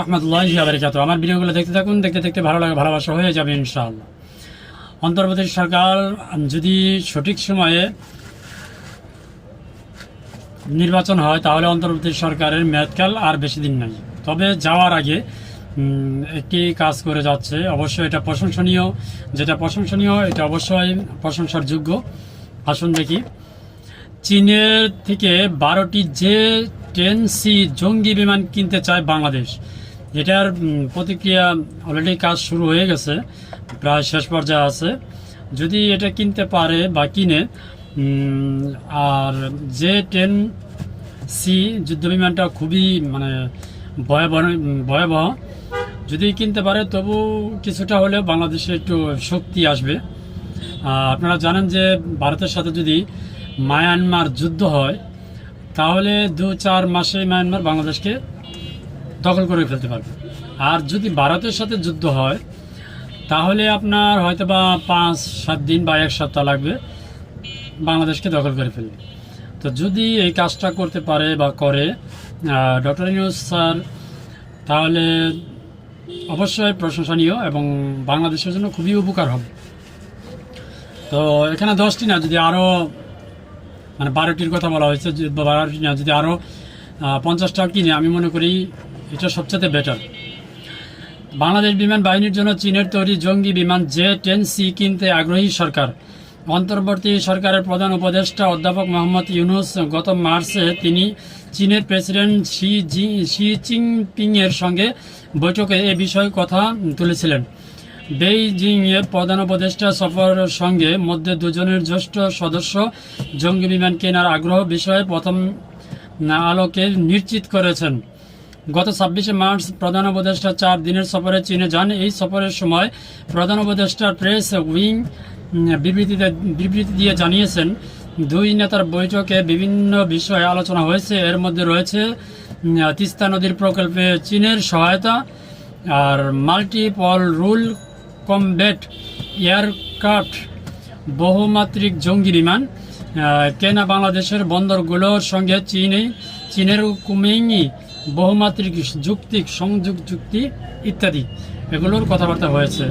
রহমতুল্লাহ বারকাত আমার ভিডিওগুলো দেখতে থাকুন, দেখতে দেখতে ভালো লাগে, ভালোবাসা হয়ে যাবে ইনশাআল্লাহ। অন্তর্বর্তী সরকার, যদি সঠিক সময়ে নির্বাচন হয়, তাহলে অন্তর্বর্তী সরকারের মেয়াদকাল আর বেশি দিন নাই। তবে যাওয়ার আগে একটি কাজ করে যাচ্ছে। অবশ্যই এটা প্রশংসনীয়। যেটা প্রশংসনীয়, এটা অবশ্যই প্রশংসার যোগ্য আসুন দেখি। চীনের থেকে বারোটি যে টেন সি জঙ্গি বিমান কিনতে চায় বাংলাদেশ। এটার প্রতিক্রিয়া অলরেডি কাজ শুরু হয়ে গেছে, প্রায় শেষ পর্যায়ে আছে। যদি এটা কিনতে পারে বা কিনে আর যে টেন সি যুদ্ধ বিমানটা খুবই মানে ভয়াবহ ভয়াবহ, যদি কিনতে পারে, তবু কিছুটা হলে বাংলাদেশে একটু শক্তি আসবে। আপনারা জানেন যে ভারতের সাথে যদি মায়ানমার যুদ্ধ হয়, তাহলে দু চার মাসে মায়ানমার বাংলাদেশকে দখল করে ফেলতে পারবে। আর যদি ভারতের সাথে যুদ্ধ হয়, তাহলে আপনার হয়তো বা পাঁচ, সাত দিন বা এক সপ্তাহ লাগবে বাংলাদেশকে দখল করে ফেলবে তো যদি এই কাজটা করতে পারে বা করে ডক্টর নিউজ স্যার, তাহলে অবশ্যই প্রশংসনীয় এবং বাংলাদেশের জন্য খুবই উপকার হবে। তো এখানে দশটি না, যদি আরও মানে বারোটির কথা বলা হয়েছে যে বারোটি না, যদি আরও পঞ্চাশটা কিনে, আমি মনে করি এটা সবচেয়ে বেটার বাংলাদেশ বিমান বাহিনীর জন্য চীনের তৈরি জঙ্গি বিমান জে টেন সি কিনতে আগ্রহী সরকার। অন্তর্বর্তী সরকারের প্রধান উপদেষ্টা অধ্যাপক মোহাম্মদ ইউনুস গত মার্চে তিনি চীনের president Xi Ji, Xi Jinping এর সঙ্গে বৈঠকে এ বিষয়ে কথা তুলেছিলেন। বেইজিংয়ে প্রধান উপদেষ্টা সফরের সঙ্গে মধ্যে দুজনের জ্যেষ্ঠ সদস্য জঙ্গি বিমান কেনার আগ্রহ বিষয়ে প্রথম আলোকে নিশ্চিত করেছেন। গত ছাব্বিশে মার্চ প্রধান উপদেষ্টা চার দিনের সফরে চীনে যান। এই সফরের সময় প্রধান উপদেষ্টা প্রেস উইং বিবৃতিতে বিবৃতি দিয়ে জানিয়েছেন, দুই নেতার বৈঠকে বিভিন্ন বিষয়ে আলোচনা হয়েছে। এর মধ্যে রয়েছে তিস্তা নদীর প্রকল্পে চীনের সহায়তা আর মাল্টিপল রুল কমব্যাট এয়ারক্রাফট বহুমাত্রিক জঙ্গি বিমান কেনা বাংলাদেশের বন্দরগুলোর সঙ্গে চীনে চীনের কুমিংই বহুমাত্রিক যুক্তিক সংযোগ চুক্তি ইত্যাদি এগুলোর কথাবার্তা হয়েছে।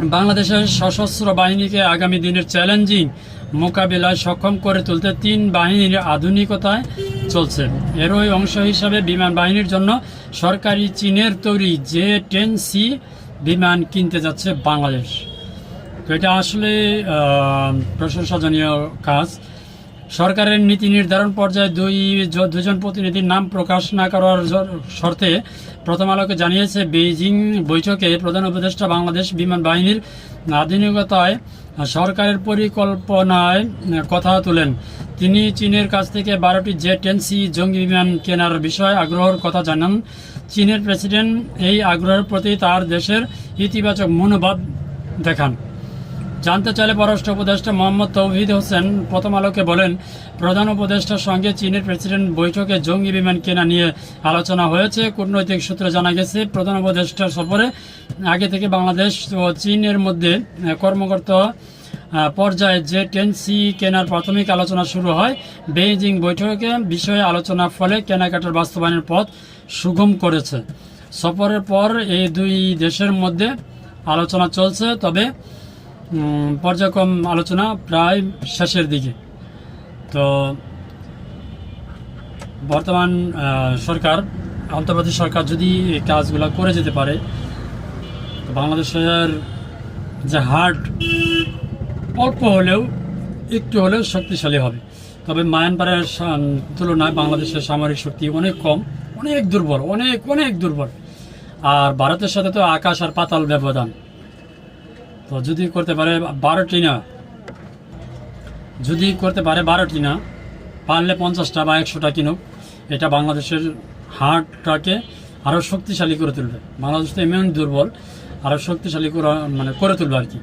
বাংলাদেশের সশস্ত্র বাহিনীকে আগামী দিনের চ্যালেঞ্জিং মোকাবিলায় সক্ষম করে তুলতে তিন বাহিনীর আধুনিকতায় চলছে। এরই অংশ হিসাবে বিমান বাহিনীর জন্য সরকারি চীনের তৈরি জে টেন সি বিমান কিনতে যাচ্ছে বাংলাদেশ। তো এটা আসলে আহ, প্রশংসনীয় কাজ। সরকারের নীতি নির্ধারণ পর্যায়ে দুই দুজন প্রতিনিধির নাম প্রকাশ না করার শর্তে প্রথম আলোকে জানিয়েছে বেইজিং বৈঠকে প্রধান উপদেষ্টা বাংলাদেশ বিমান বাহিনীর আধুনিকতায় সরকারের পরিকল্পনায় কথা তোলেন। তিনি চীনের কাছ থেকে বারোটি জে টেন সি জঙ্গি বিমান কেনার বিষয়ে আগ্রহের কথা জানান। চীনের প্রেসিডেন্ট এই আগ্রহের প্রতি তার দেশের ইতিবাচক মনোভাব দেখান। জানতে চাইলে পররাষ্ট্র উপদেষ্টা মোহাম্মদ তৌহিদ হোসেন প্রথম আলোকে বলেন, প্রধান উপদেষ্টার সঙ্গে চীনের প্রেসিডেন্ট বৈঠকে জঙ্গি বিমান কেনা নিয়ে আলোচনা হয়েছে। কূটনৈতিক সূত্রে জানা গেছে, প্রধান উপদেষ্টার সফরে আগে থেকে বাংলাদেশ ও চীনের মধ্যে কর্মকর্তা পর্যায়ে যে টেন সি কেনার প্রাথমিক আলোচনা শুরু হয়। বেইজিং বৈঠকে বিষয়ে আলোচনার ফলে কেনাকাটার বাস্তবায়নের পথ সুগম করেছে। সফরের পর এই দুই দেশের মধ্যে আলোচনা চলছে, তবে পর্যায়ক্রম আলোচনা প্রায় শেষের দিকে। তো বর্তমান সরকার অন্তর্বর্তী সরকার যদি এই কাজগুলো করে যেতে পারে বাংলাদেশের যে হার্ট, অল্প হলেও, একটু হলেও শক্তিশালী হবে। তবে মায়ানমারের তুলনায় বাংলাদেশের সামরিক শক্তি অনেক কম, অনেক দুর্বল, অনেক অনেক দুর্বল। আর ভারতের সাথে তো আকাশ আর পাতাল ব্যবধান। তো যদি করতে পারে বারোটি না যদি করতে পারে বারোটি না পারলে পঞ্চাশটা বা একশোটা কিনুক। এটা বাংলাদেশের হার্টটাকে আরও শক্তিশালী করে তুলবে। বাংলাদেশ তো এমন দুর্বল আরও শক্তিশালী করে মানে করে তুলবে আর কি।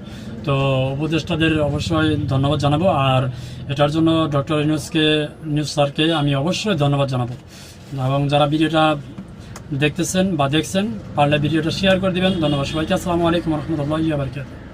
তো উপদেষ্টাদের অবশ্যই ধন্যবাদ জানাব। আর এটার জন্য ডক্টর ইউনুসকে নিউজ স্যারকে আমি অবশ্যই ধন্যবাদ জানাব। এবং যারা ভিডিওটা দেখতেছেন বা দেখছেন, পারলে ভিডিওটা শেয়ার করে দিবেন। ধন্যবাদ সবাইকে। আসসালামু আলাইকুম রহমতুল্লাহ বারকাত